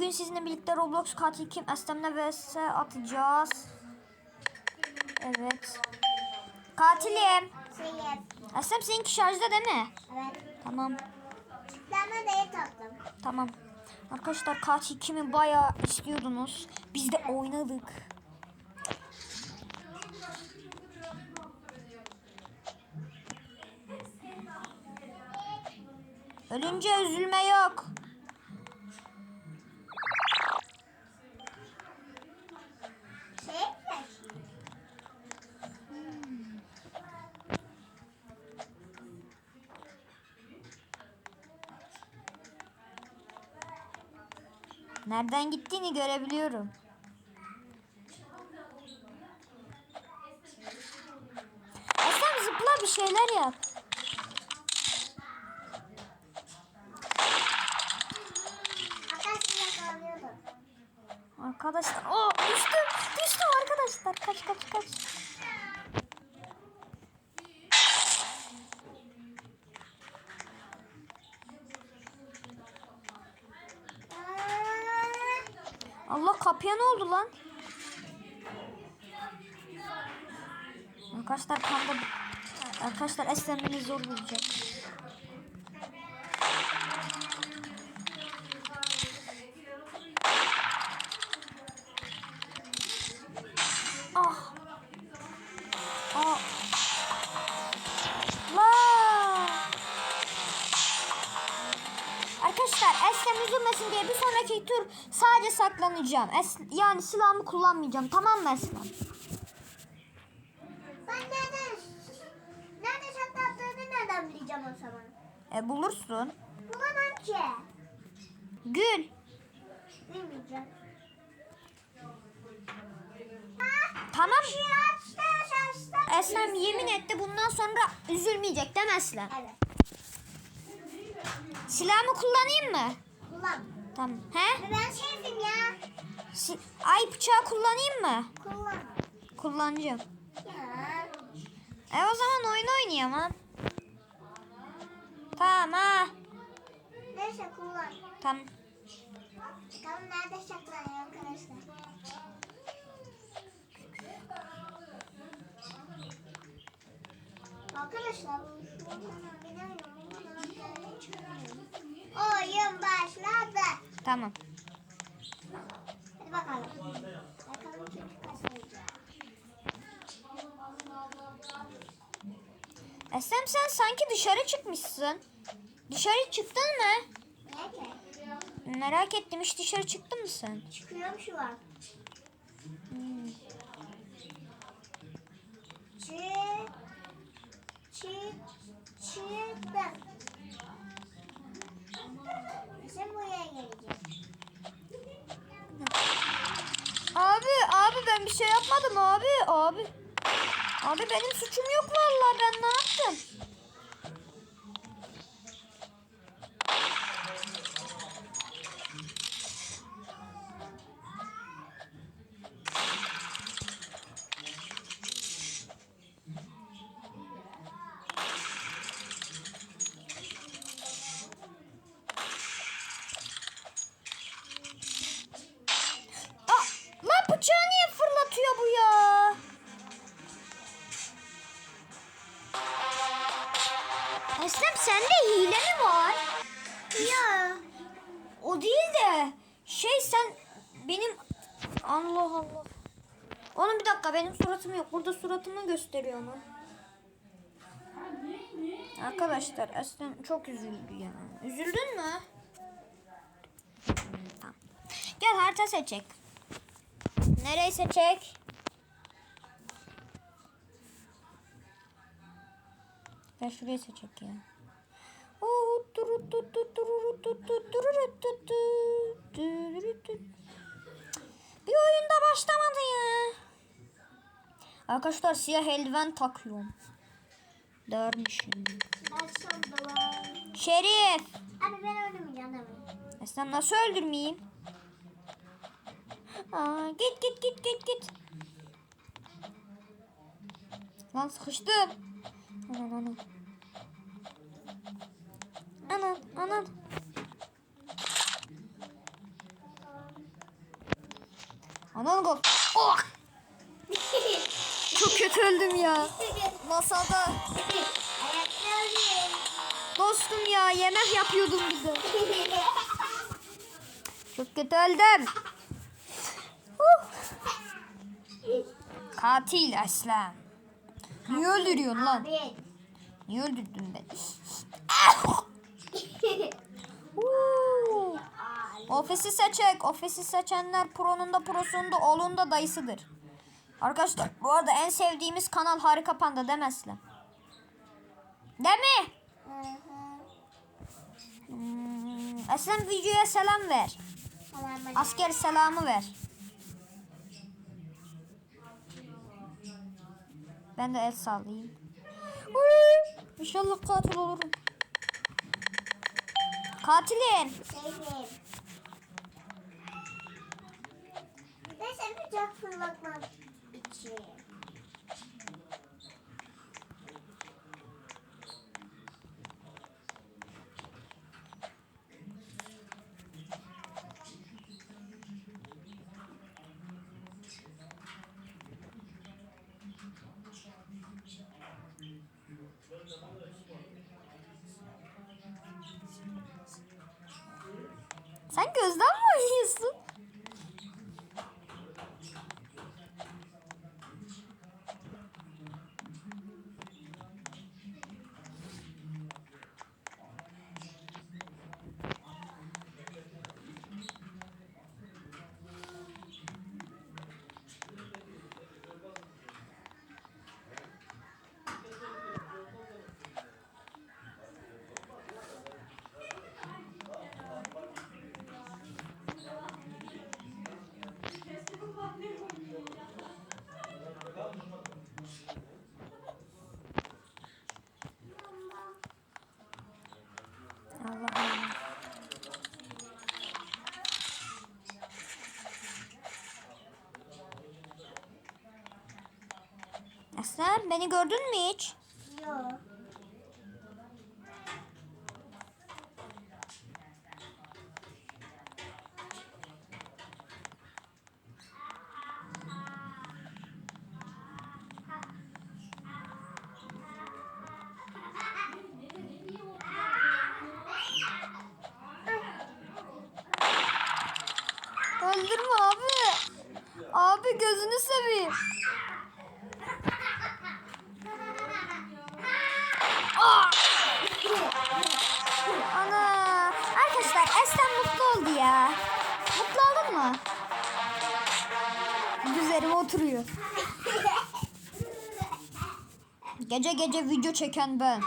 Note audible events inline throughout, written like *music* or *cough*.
bugün sizinle birlikte Roblox katil kim Estem'le vs atacağız. Evet. Katilim. Şeyim. Estem seninki şarjda değil mi? Evet. Tamam. Kitleme değil tatlım. Tamam. Arkadaşlar katil kimi bayağı istiyordunuz. Biz de oynadık. Ölünce üzülme yok. Nereden gittiğini görebiliyorum. Esem zıpla bir şeyler yap. Arkadaşlar o düştüm düştüm arkadaşlar kaç kaç kaç. Aa, Allah kapıya ne oldu lan? Arkadaşlar kanda Arkadaşlar Esem beni zor bulacak. Sonraki tur sadece saklanacağım. Es yani silahımı kullanmayacağım. Tamam mı Eslem? Ben nereden, nerede şaklattığını nereden bileceğim o zaman? E bulursun. Bulamam ki. Gül. Bilmeyeceğim. Tamam. Şaşta şaşta. Eslem yemin etti bundan sonra üzülmeyecek değil mi Eslem? Evet. Silahımı kullanayım mı? Kullan. Tamam. He? Ben şefim ya. Si Ay bıçağı kullanayım mı? Kullan. Kullanacağım. Ya. E o zaman oyun oynayamam. Tamam ha. Neyse kullan. Tamam. Bakalım nerede saklanıyor arkadaşlar. Arkadaşlar bu şu an Oyun başladı. Tamam. Hadi bakalım. Bakalım. Eslem sen sanki dışarı çıkmışsın. Dışarı çıktın mı? Ki? Merak ettim hiç dışarı çıktın mı sen? Çıkıyorum şu an. Hmm. Çık. Çık. Çıktım. Sen buraya geleceksin. Abi abi ben bir şey yapmadım abi abi. Abi benim suçum yok vallahi ben ne yaptım? Eslem sende hile mi var? Ya. O değil de şey sen benim Allah Allah. Oğlum bir dakika benim suratım yok. Burada suratımı gösteriyor mu? Arkadaşlar Eslem çok üzüldü ya. Üzüldün mü? Tamam. Gel harita seçecek. Nereyi seçecek? Tu tu, tururu tu. Bir oyunda başlamadı ya. Arkadaşlar siyah eldiven takıyorum. Ben sandılar. Şerif. Abi ben değil mi? Esnaf nasıl öldürmeyeyim? Aa, git git git git git. Lan sıkıştım. Anan anan. Anan anan. Anan gol. Oh! *laughs* Çok kötü öldüm ya. Masada. Dostum ya yemek yapıyordum bize. Çok kötü öldüm. Katil aslan. Niye öldürüyorsun lan? Abi. Niye öldürdün beni? *laughs* Ofisi seçek. Ofisi seçenler pronun da prosunda olun da dayısıdır. Arkadaşlar bu arada en sevdiğimiz kanal Harika Panda demezler. Değil mi? Hı hı. Hmm, Aslan videoya selam ver. Asker selamı ver. Ben de el sallayayım. Uy, İnşallah katil olurum. Katilim. Sevdim. Neyse bıçak fırlatmak için. Sen gözden mi oynuyorsun? Aslan beni gördün mü hiç? Oturuyor. Gece gece video çeken ben.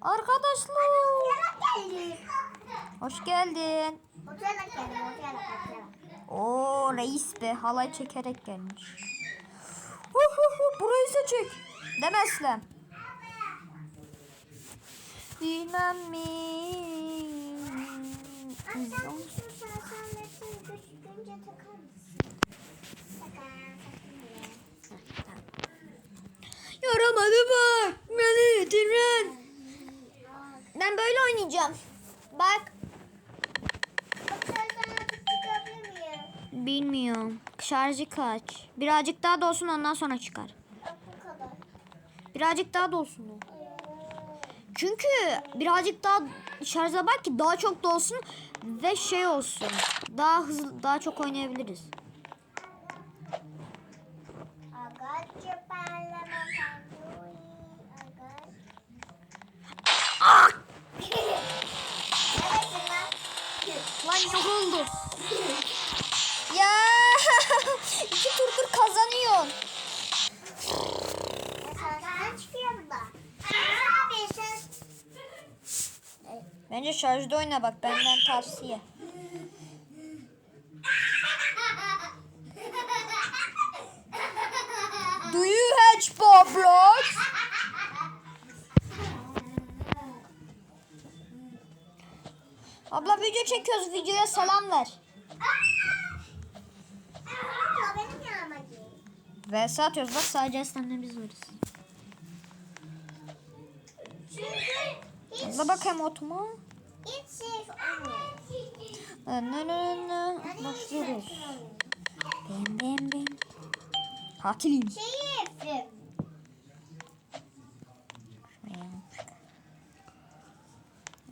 Arkadaşlar. Hoş geldin. Oo reis be halay çekerek gelmiş. Hu hu hu burayı seçek. Deme Eslem. Bilmem gözükünce takar mısın? Yaramadı bak. Beni bitiren. Ben böyle oynayacağım. Bak. Bilmiyorum. Şarjı kaç? Birazcık daha dolsun ondan sonra çıkar. Birazcık daha dolsun o. Çünkü birazcık daha şarja bak ki daha çok dolsun ve şey olsun. Daha hızlı daha çok oynayabiliriz. Ah! Lan? Yok oldu. Ya *laughs* iki turdur kazanıyorsun. Bence şarjda oyna bak benden tavsiye. Hatch Roblox? Abla video çekiyoruz. Videoya selam ver. VS atıyoruz. Bak sadece Eslem'le biz varız. Abla bak nı nı nı. Başlıyoruz. Bem bem bem. Tatilim. Şeyi Efrim.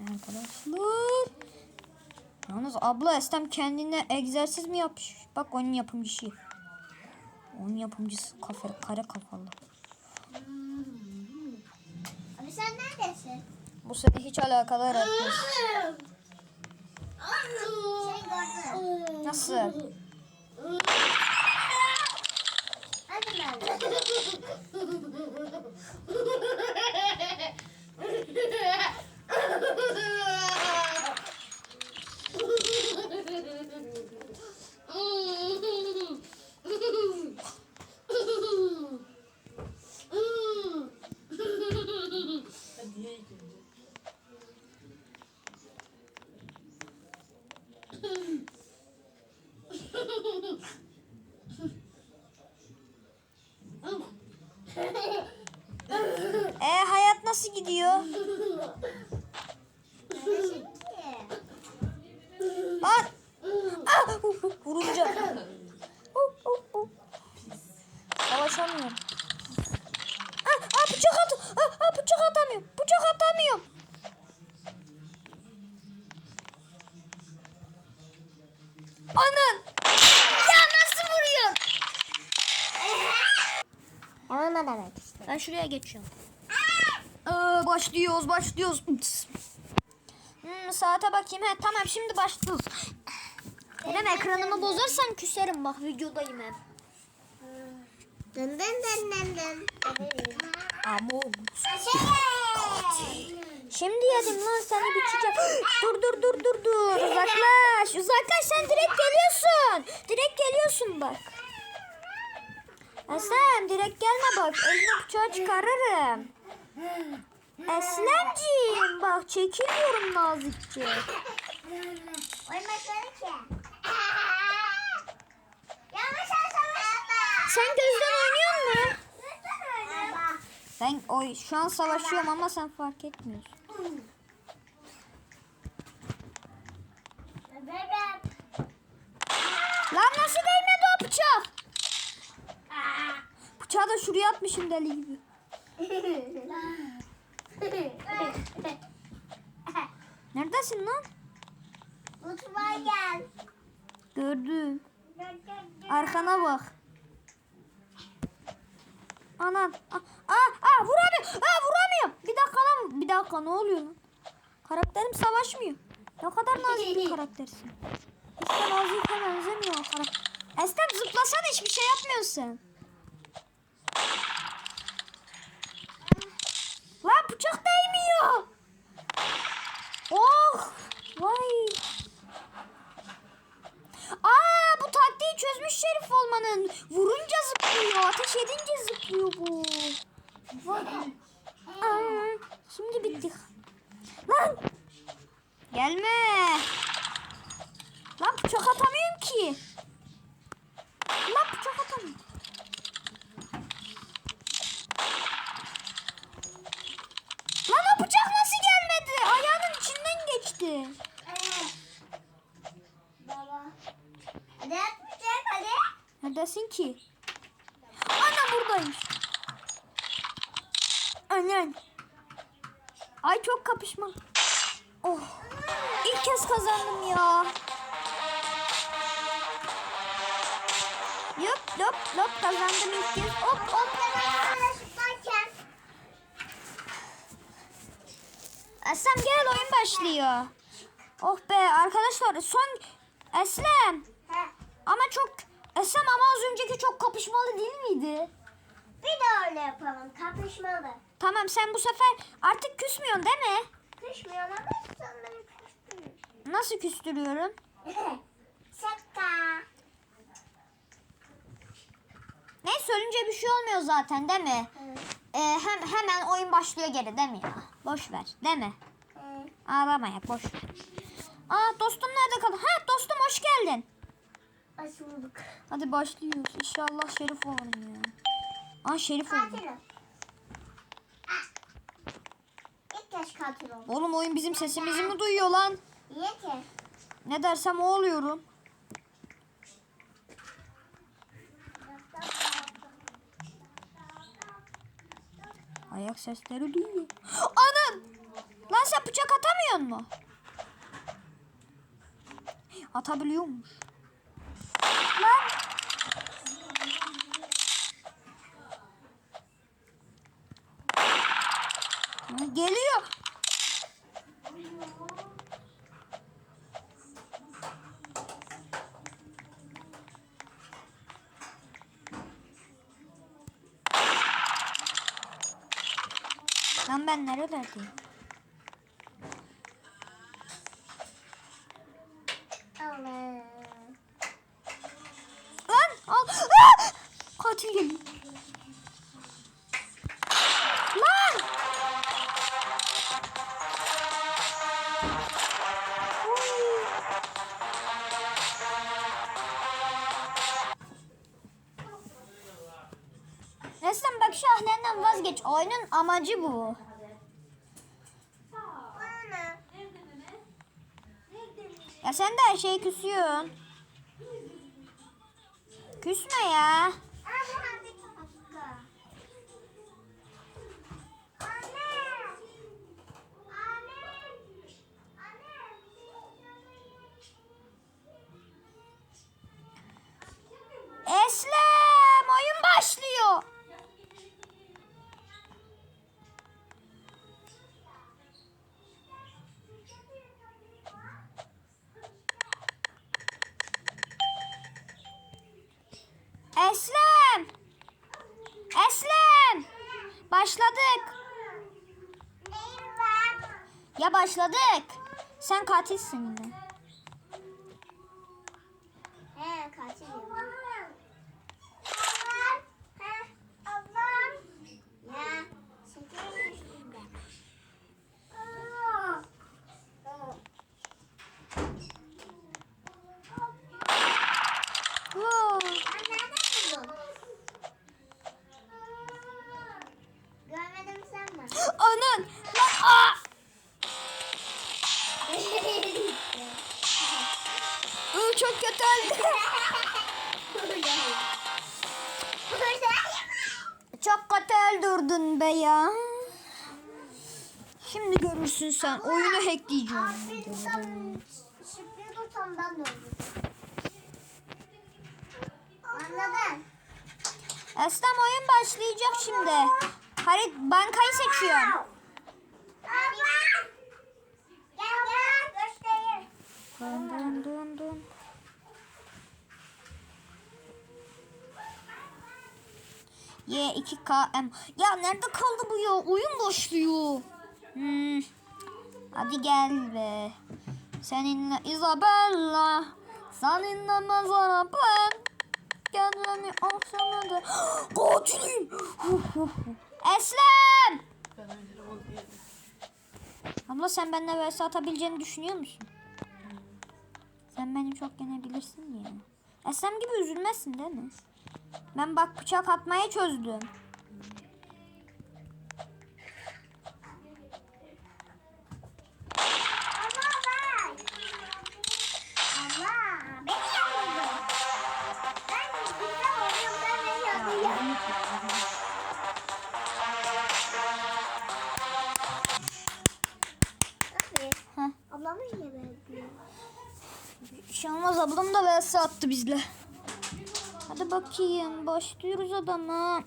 Arkadaşlar. Yalnız abla Estem kendine egzersiz mi yapmış? Bak onun yapımcısı. Onun yapımcısı kafa, kare kafalı. Abi sen neredesin? Bu seni hiç alakadar etmez. Şey gördüm. Nasıl? Hadi ben. E hayat nasıl gidiyor? Neredesin ki? Lan! Ah! uh, uh, Vurunca. Uh, uh, uh. Savaşamıyorum. Ah, ah, bıçak at. Ah, ah, bıçak atamıyorum. Bıçak atamıyorum. Anan! Ya nasıl vuruyor? Ama demek işte. Ben şuraya geçiyorum. Aa, başlıyoruz, başlıyoruz. Hmm, saate bakayım. He, tamam şimdi başlıyoruz. Benim ekranımı bozarsan küserim bak videodayım hep. Dın dın dın dın dın. Ama Şey. Şimdi yedim lan seni biçeceğim. *gasps* dur dur dur dur dur. Uzaklaş. Uzaklaş sen direkt geliyorsun. Direkt geliyorsun bak. Eslem direkt gelme bak. Elini bıçağı çıkarırım. Eslemciğim bak çekiliyorum nazikçe. Sen gözden oynuyor oyna. Ben oy şu an savaşıyorum ama sen fark etmiyorsun. Lan nasıl değmedi o bıçak? Da şuraya atmışım deli gibi. Neredesin lan? Mutfağa gel. Gördüm. Arkana bak. Anan. Aa, aa, vuramıyorum. Aa vuramıyorum. Bir dakika lan. Bir dakika ne oluyor lan? Karakterim savaşmıyor. Ne kadar nazik bir karaktersin. Hiç de nazike benzemiyor o karakter. Estem zıplasana hiçbir şey yapmıyorsun. Lan bıçak değmiyor. Oh. Vay. Aa bu taktiği çözmüş Şerif olmanın. Vurunca zıplıyor, ateş edince zıplıyor bu. Vay. Aa, şimdi bittik. Lan! Gelme. Lan bıçak atamıyorum ki. Lan bıçak atamıyorum. Bıçak nasıl gelmedi? Ayağının içinden geçti. Baba. Hadi yapmayacak hadi. Neredesin ki? Ana buradaymış. Annen. Ay çok kapışma. Oh. İlk kez kazandım ya. Yup yup yup kazandım ilk kez. Hop hop. Eslem gel oyun başlıyor. Oh be arkadaşlar son Eslem. Ama çok Eslem ama az önceki çok kapışmalı değil miydi? Bir de öyle yapalım. Kapışmalı. Tamam sen bu sefer artık küsmüyorsun değil mi? Kışmıyor ama sen beni kışmıyor. Nasıl küstürüyorum? *laughs* Şaka. Neyse ölünce bir şey olmuyor zaten değil mi? Evet. Ee, hem hemen oyun başlıyor geri değil mi ya? Boş ver değil mi? Ağlama ya boş. Aa dostum nerede kaldı? Ha dostum hoş geldin. Hoş bulduk. Hadi başlıyoruz. İnşallah Şerif olurum ya. Aa Şerif oldu. Katilim. Ah. İlk kez katil oldu. Oğlum oyun bizim sesimizi mi duyuyor lan? Niye ki? Ne dersem o oluyorum. Ayak sesleri duyuyor. *gasps* Anam! Atamıyor mu? Atabiliyormuş. Lan! Geliyor. Lan ben nerelerdeyim? Oyunun amacı bu. Ya sen de her şeyi küsüyorsun. Küsme ya. Başladık. Sen katilsin yine. He katilim. Allah'ım. Şimdi görürsün sen. Oyunu hackleyeceğim. Abi tam şifre tutsam ben? Eslem oyun başlayacak şimdi. Harit bankayı seçiyorum. Abla! Gel gel göstereyim. Dun dun dun dun. Y 2 KM. Ya nerede kaldı bu ya? Oyun başlıyor. Hmm. Hadi gel be. Seninle Isabella. Seninle mezara ben. Kendimi akşama da. *gasps* Katilim. *gasps* Eslem. Abla sen benimle vs atabileceğini düşünüyor musun? Sen beni çok yenebilirsin ya. Eslem gibi üzülmezsin değil mi? Ben bak bıçak atmayı çözdüm. Ablam da vs attı bizle. Hadi bakayım başlıyoruz adama.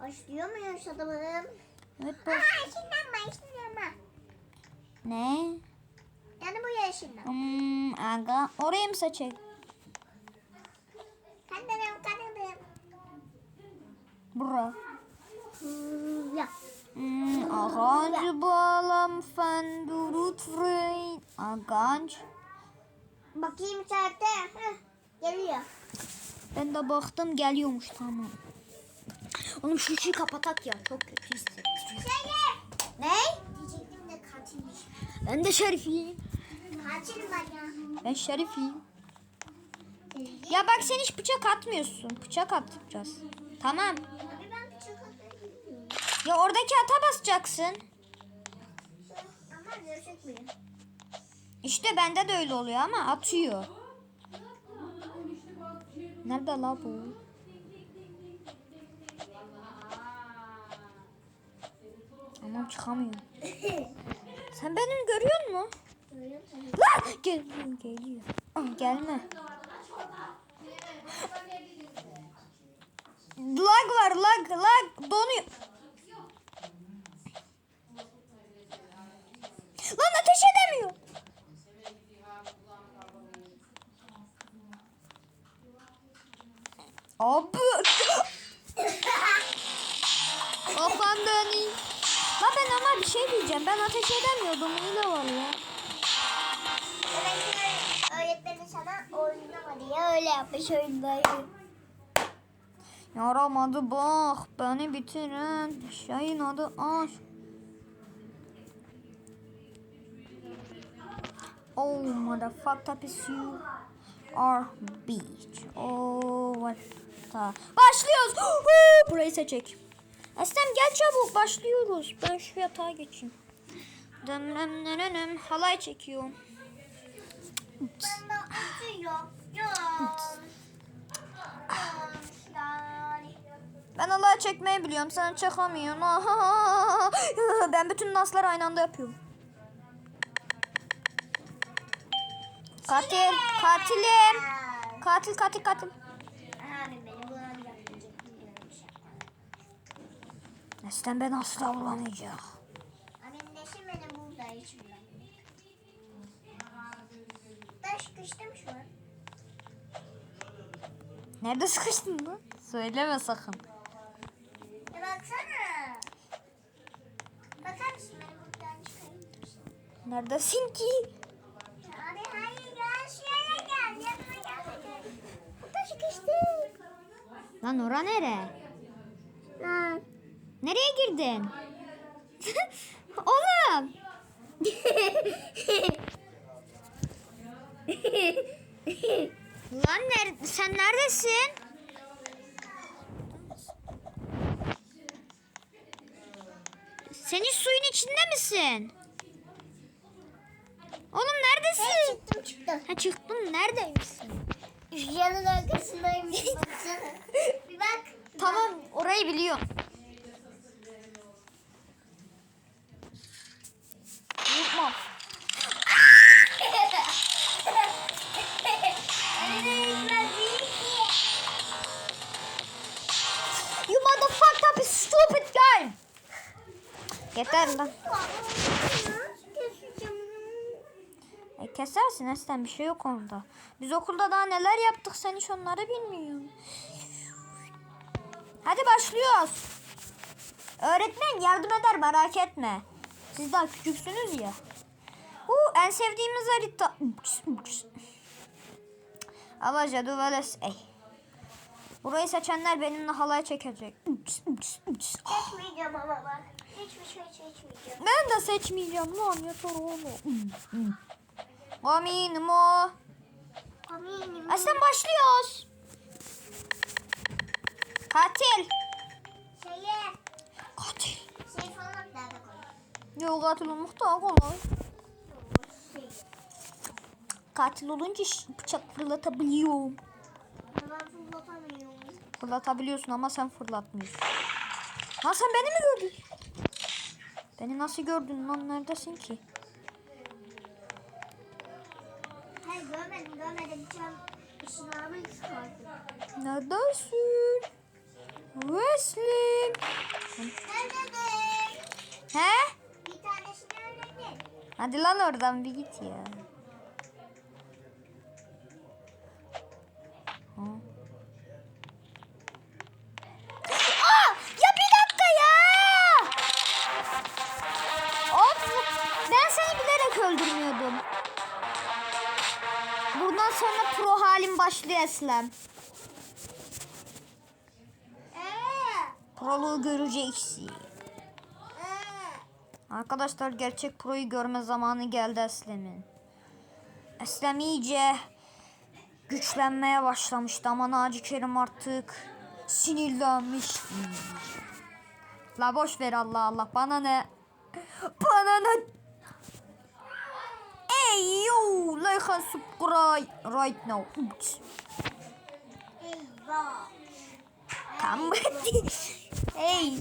Başlıyor muyuz adamım? Evet Aa baş. ışınlanma ışınlanma. Ne? Yani bu yaşından. Hmm, aga. Oraya mı seçecek? Kandım kandım. Bura. Ya. Hmm, ağancı bağlam fen durut freyn. Ağaç. Bakayım. Heh, geliyor. Ben de baktım geliyormuş tamam. Oğlum şu işi kapatak ya çok kötü. Şerif. Ne? Diyecektim de katilmiş. Ben de şerifiyim. Katil ben ya. Ben şerifiyim. Ya bak sen hiç bıçak atmıyorsun. Bıçak atacağız. Tamam. Abi ben bıçak atmayı bilmiyorum. Ya oradaki ata basacaksın. gelmiyor çıkmıyor. İşte bende de öyle oluyor ama atıyor. Nerede la bu? Anam çıkamıyor. Sen beni görüyor musun? Lan! Geliyor geliyor. Ah, gelme. Lag var lag lag donuyor. Oyundayı. Yaramadı bak. Beni bitiren şeyin adı aşk. Oh motherfucker tapis you are beach. Oh what the... Başlıyoruz. Burayı seçecek. Eslem gel çabuk başlıyoruz. Ben şu yatağa geçeyim. Dem dem. Halay çekiyorum. Ben halay çekmeyi biliyorum. Sen çekemiyorsun. *laughs* ben bütün dansları aynı anda yapıyorum. Katil, katilim. Katil, katil, katil. Nesten ben asla bulamayacak. Abi neşim benim burada hiç. Nerede sıkıştın lan? Söyleme sakın. Ya baksana. Bakar mısın beni buradan çıkarayım mısın? Neredesin ki? Abi hayır gel şuraya gel. Yanıma gel. Burada sıkıştım. Lan ora nere? Lan. Nereye girdin? *laughs* Oğlum. *laughs* Lan ner sen neredesin? Sen hiç suyun içinde misin? Oğlum neredesin? çıktım çıktım. Ha çıktın neredeymişsin? Yanın arkasındayım. *laughs* Baksana. Bir bak. Tamam orayı biliyorum. Stupid guy. Yeter lan. E kesersin Eslem bir şey yok onda. Biz okulda daha neler yaptık sen hiç onları bilmiyorsun. Hadi başlıyoruz. Öğretmen yardım eder merak etme. Siz daha küçüksünüz ya. Uu, en sevdiğimiz harita. Alaca Duvales. Ey. Burayı seçenler benimle halay çekecek. Seçmeyeceğim ama bak. Hiçbir şey seçmeyeceğim. Ben de seçmeyeceğim lan yeter oğlum. Aminim o. Aminim. Aslan başlıyoruz. Katil. Şeye, Katil. şey falan nerede koy? Yok katil olmak daha kolay. Katil olunca bıçak fırlatabiliyorum. Ben fırlatamıyorum. Fırlatabiliyorsun ama sen fırlatmıyorsun. Lan sen beni mi gördün? Beni nasıl gördün lan neredesin ki? Hayır görmedim görmedim. Can ışınlarımı çıkardım. Neredesin? Wesley. He? Bir tanesini öğrendin. Hadi lan oradan bir git ya. Başlıyor Eslem. Eee. Proluğu göreceksin. Arkadaşlar gerçek proyu görme zamanı geldi Eslem'in. Eslem iyice güçlenmeye başlamıştı ama Naci Kerim artık sinirlenmiş. La boş ver Allah Allah bana ne? Bana ne? Hey yo, like and subscribe right now. Oops. Come with Hey.